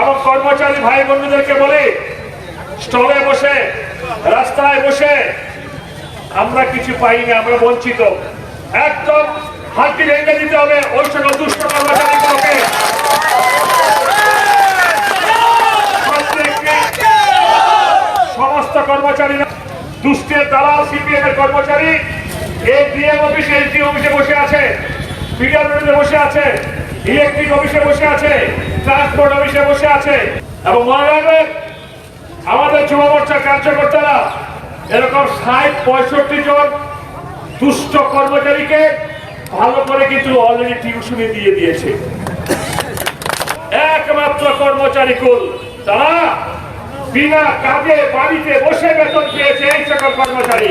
এবং কর্মচারী ভাই বন্ধুদেরকে বলি, স্টলে বসে, রাস্তায় বসে, আমরা কিছু পাইনি আমরা বঞ্চিত। একদম হাতটি ভেঙে দিতে হবে ওই দুষ্ট কর্মচারীগুলোকে সমস্ত কর্মচারীরা, দুষ্টের দালাল সিপিএম এর কর্মচারী এই ডিএম অফিসে এসডি অফিসে পিডাব্লিউডিতে বসে আছে, ইলেকট্রিক অফিসে বসে আছে ট্রান্সপোর্ট অফিসে বসে আছে। এবং মনে রাখবেন, আমাদের যুব মোর্চার কার্যকর্তারা এরকম ষাট, পঁয়ষট্টি জন দুষ্ট কর্মচারীকে ভালো করে কিন্তু অলরেডি টিউশনে দিয়ে দিয়েছে। একমাত্র কর্মচারী কুল। তারা বিনা কাজে বাড়িতে বসে বেতন পেয়েছে এই সকল কর্মচারী।